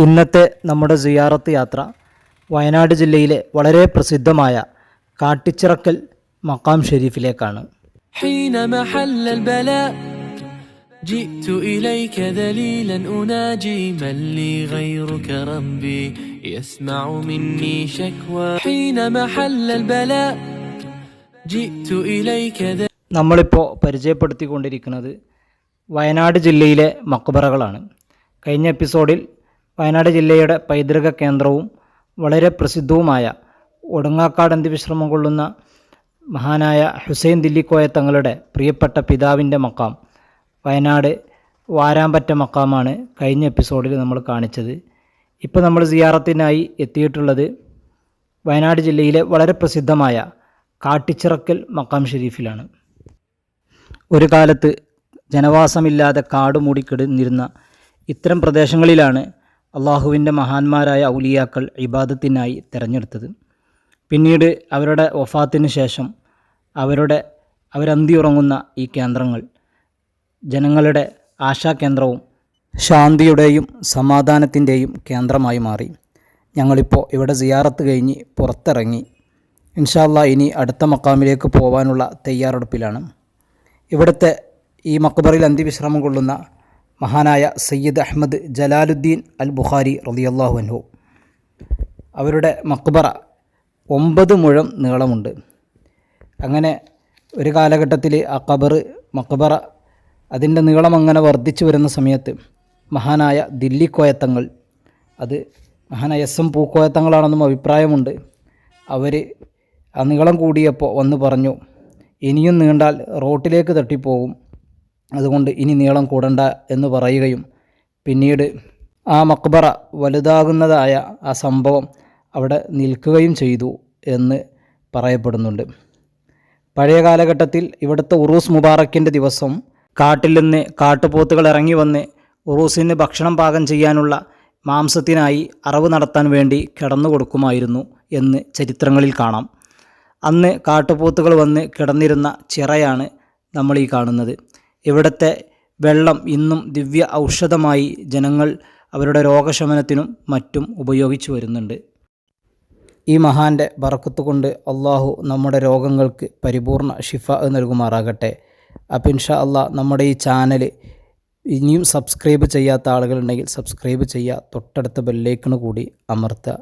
ഇന്നത്തെ നമ്മുടെ സിയാറത്ത് യാത്ര വയനാട് ജില്ലയിലെ വളരെ പ്രസിദ്ധമായ കാട്ടിച്ചിറക്കൽ മക്കാം ഷെരീഫിലേക്കാണ് حينما حل البلاء جئت إليك ذليلا أناجي من لي غيرك ربي يسمع مني شكوى حينما حل البلاء جئت إليك ذليلا നമ്മളിപ്പോൾ പരിചയപ്പെടുത്തിക്കൊണ്ടിരിക്കുന്നത് വയനാട് ജില്ലയിലെ മക്ബറകളാണ് കഴിഞ്ഞ എപ്പിസോഡിൽ വയനാട് ജില്ലയുടെ പൈതൃക കേന്ദ്രവും വളരെ പ്രസിദ്ധവുമായ ഒടുങ്ങാക്കാട് അന്ത്യവിശ്രമം കൊള്ളുന്ന മഹാനായ ഹുസൈൻ ദില്ലിക്കോയ തങ്ങളുടെ പ്രിയപ്പെട്ട പിതാവിന്റെ മക്കാം വയനാട് വാരാമ്പറ്റ മക്കാമാണ് കഴിഞ്ഞ എപ്പിസോഡിൽ നമ്മൾ കാണിച്ചത്. ഇപ്പോൾ നമ്മൾ സിയാറത്തിനായി എത്തിയിട്ടുള്ളത് വയനാട് ജില്ലയിലെ വളരെ പ്രസിദ്ധമായ കാട്ടിച്ചിറക്കൽ മക്കാം ഷെരീഫിലാണ്. ഒരു കാലത്ത് ജനവാസമില്ലാതെ കാട് മൂടിക്കിടന്നിരുന്ന ഇത്തരം പ്രദേശങ്ങളിലാണ് അള്ളാഹുവിന്റെ മഹാന്മാരായ ഔലിയാക്കൾ ഇബാദത്തിനായി തിരഞ്ഞെടുത്തത്. പിന്നീട് അവരുടെ വഫാത്തിന് ശേഷം അവരുടെ അവരന്തി ഉറങ്ങുന്ന ഈ കേന്ദ്രങ്ങൾ ജനങ്ങളുടെ ആശാ കേന്ദ്രവും ശാന്തിയുടെയും സമാധാനത്തിന്റെയും കേന്ദ്രമായി മാറി. ഞങ്ങളിപ്പോൾ ഇവിടെ സിയാറത്ത് കഴിഞ്ഞ് പുറത്തിറങ്ങി. ഇൻഷാല്ല ഇനി അടുത്ത മക്കാമിലേക്ക് പോകാനുള്ള തയ്യാറെടുപ്പിലാണ്. ഇവിടുത്തെ ഈ മക്ബറിൽ അന്തിവിശ്രമം കൊള്ളുന്ന മഹാനായ സയ്യിദ് അഹമ്മദ് ജലാലുദ്ദീൻ അൽ ബുഖാരി റളിയല്ലാഹു അൻഹു. അവരുടെ മക്ബറ ഒമ്പത് മുഴം നീളമുണ്ട്. അങ്ങനെ ഒരു കാലഘട്ടത്തിൽ ആ ഖബർ മക്ബറ അതിന്റെ നീളം അങ്ങനെ വർദ്ധിച്ചു വരുന്ന സമയത്ത് മഹാനായ ദില്ലി കോയത്തങ്ങൾ അത് മഹാനായ എസ് എം പൂക്കോയത്തങ്ങളാണെന്നും അഭിപ്രായമുണ്ട്. അവർ ആ നീളം കൂടിയപ്പോൾ വന്ന് പറഞ്ഞു ഇനിയും നീണ്ടാൽ റോട്ടിലേക്ക് തട്ടിപ്പോകും അതുകൊണ്ട് ഇനി നീളം കൂടണ്ട എന്ന് പറയുകയും പിന്നീട് ആ മക്ബറ വലുതാകുന്നതായ ആ സംഭവം അവിടെ നിൽക്കുകയും ചെയ്തു എന്ന് പറയപ്പെടുന്നുണ്ട്. പഴയ കാലഘട്ടത്തിൽ ഇവിടുത്തെ ഉറൂസ് മുബാറക്കിന്റെ ദിവസം കാട്ടിൽ നിന്ന് കാട്ടുപോത്തുകൾ ഇറങ്ങി വന്ന് ഉറൂസിന് ഭക്ഷണം പാകം ചെയ്യാനുള്ള മാംസത്തിനായി അറവ് നടത്താൻ വേണ്ടി കിടന്നു കൊടുക്കുമായിരുന്നു എന്ന് ചരിത്രങ്ങളിൽ കാണാം. അന്ന് കാട്ടുപോത്തുകൾ വന്ന് കിടന്നിരുന്ന ചിറയാണ് നമ്മൾ ഈ കാണുന്നത്. ഇവിടുത്തെ വെള്ളം ഇന്നും ദിവ്യ ഔഷധമായി ജനങ്ങൾ അവരുടെ രോഗശമനത്തിനും മറ്റും ഉപയോഗിച്ചു വരുന്നുണ്ട്. ഈ മഹാന്റെ ബറക്കത്ത് കൊണ്ട് അള്ളാഹു നമ്മുടെ രോഗങ്ങൾക്ക് പരിപൂർണ ഷിഫ നൽകുമാറാകട്ടെ. അപ്പം അള്ളാഹ് നമ്മുടെ ഈ ചാനൽ ഇനിയും സബ്സ്ക്രൈബ് ചെയ്യാത്ത ആളുകളുണ്ടെങ്കിൽ സബ്സ്ക്രൈബ് ചെയ്യുക. തൊട്ടടുത്ത ബെല്ലേക്കണ് കൂടി അമർത്തുക.